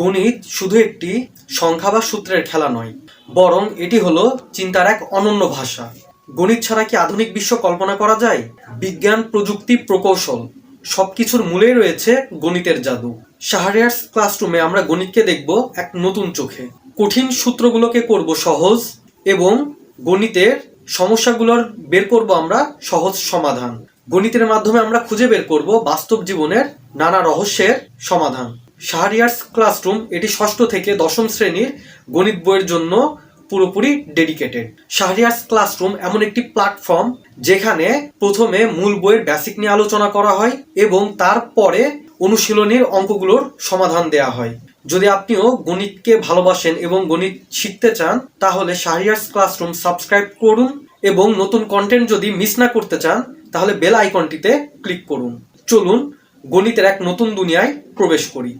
গণিত শুধু একটি সংখ্যা বা সূত্রের খেলা নয়, বরং এটি হলো চিন্তার এক অনন্য ভাষা। গণিত ছাড়া কি আধুনিক বিশ্ব কল্পনা করা যায়? বিজ্ঞান, প্রযুক্তি, প্রকৌশল, সবকিছুর মূলেই রয়েছে গণিতের জাদু। শাহরিয়ার্স ক্লাসরুমে আমরা গণিতকে দেখব এক নতুন চোখে। কঠিন সূত্রগুলোকে করব সহজ এবং গণিতের সমস্যাগুলোর বের করব আমরা সহজ সমাধান। গণিতের মাধ্যমে আমরা খুঁজে বের করব বাস্তব জীবনের নানা রহস্যের সমাধান। শাহরিয়ার্স ক্লাসরুম, এটি ষষ্ঠ থেকে দশম শ্রেণির গণিত বইয়ের জন্য পুরোপুরি ডেডিকেটেড। শাহরিয়ার্স ক্লাসরুম এমন একটি প্ল্যাটফর্ম যেখানে প্রথমে মূল বইয়ের বেসিক নিয়ে আলোচনা করা হয় এবং তারপরে অনুশীলনের অঙ্কগুলোর সমাধান দেয়া হয়। যদি আপনিও গণিতকে ভালোবাসেন এবং গণিত শিখতে চান, তাহলে শাহরিয়ার্স ক্লাসরুম সাবস্ক্রাইব করুন এবং নতুন কন্টেন্ট যদি মিস না করতে চান, তাহলে বেল আইকনটিতে ক্লিক করুন। চলুন গণিতের এক নতুন দুনিয়ায় প্রবেশ করি।